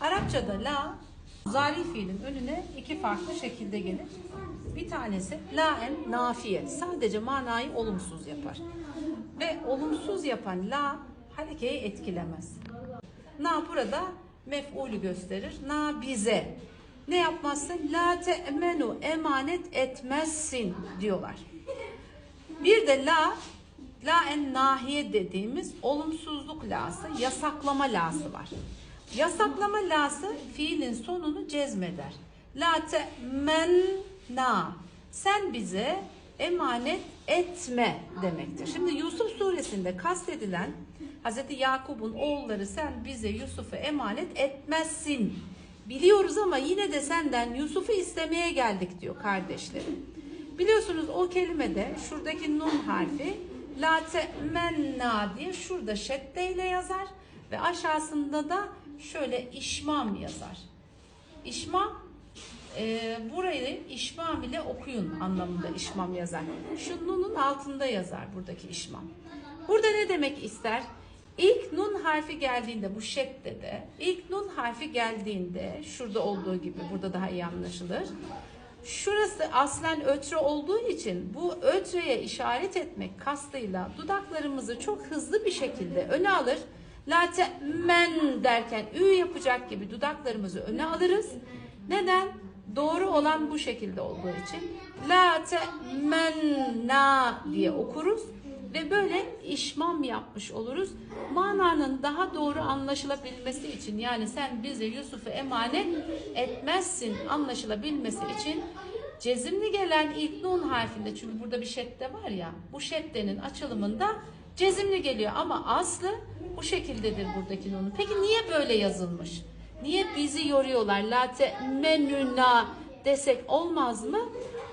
Arapçada la zari fiilin önüne iki farklı şekilde gelir. Bir tanesi la en nafiye. Sadece manayı olumsuz yapar. Ve olumsuz yapan la harekeyi etkilemez. Na burada mef'ulü gösterir. Na bize. Ne yapmazsın? La te'menu emanet etmezsin diyorlar. Bir de la la en nahiye dediğimiz olumsuzluk lası, yasaklama lası var. Yasaklama lası fiilin sonunu cezmeder. La te'menna. Sen bize emanet etme demektir. Şimdi Yusuf suresinde kastedilen Hazreti Yakup'un oğulları sen bize Yusuf'u emanet etmezsin. Biliyoruz ama yine de senden Yusuf'u istemeye geldik diyor kardeşlerim. Biliyorsunuz o kelimede şuradaki nun harfi la temenna diye şurada şeddeyle yazar ve aşağısında da şöyle işmam yazar. İşmam e, burayı işmam ile okuyun anlamında işmam yazar. Şu nunun altında yazar buradaki işmam. Burada ne demek ister? İlk nun harfi geldiğinde bu şeddede, ilk nun harfi geldiğinde şurada olduğu gibi burada daha iyi anlaşılır. Şurası aslen ötre olduğu için bu ötreye işaret etmek kastıyla dudaklarımızı çok hızlı bir şekilde öne alır. La men derken ü yapacak gibi dudaklarımızı öne alırız. Neden? Doğru olan bu şekilde olduğu için la temenna diye okuruz ve böyle işmam yapmış oluruz. Mananın daha doğru anlaşılabilmesi için yani sen bize Yusuf'u emanet etmezsin anlaşılabilmesi için cezimli gelen ilk nun harfinde çünkü burada bir şedde var ya bu şeddenin açılımında cezimli geliyor ama aslı bu şekildedir buradaki nunun. Peki niye böyle yazılmış? Niye bizi yoruyorlar? La menuna desek olmaz mı?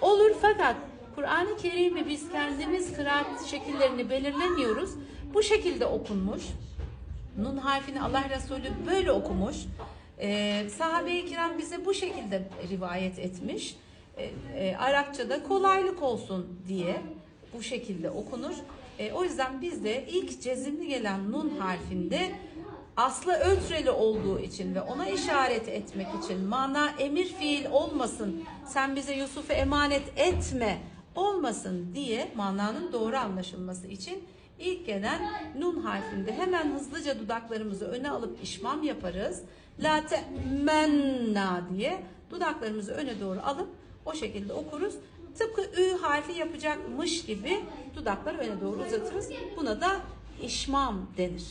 Olur fakat Kur'an-ı Kerim'i biz kendimiz kıraat şekillerini belirlemiyoruz. Bu şekilde okunmuş. Nun harfini Allah Resulü böyle okumuş. Ee, Sahabe-i kiram bize bu şekilde rivayet etmiş. Ee, e, Arapçada kolaylık olsun diye bu şekilde okunur. Ee, o yüzden biz de ilk cezimli gelen nun harfinde aslı ötreli olduğu için ve ona işaret etmek için mana emir fiil olmasın sen bize Yusuf'u emanet etme olmasın diye mananın doğru anlaşılması için ilk gelen nun harfinde hemen hızlıca dudaklarımızı öne alıp işmam yaparız. La temenna diye dudaklarımızı öne doğru alıp o şekilde okuruz. Tıpkı ü harfi yapacakmış gibi dudakları öne doğru uzatırız. Buna da işmam denir.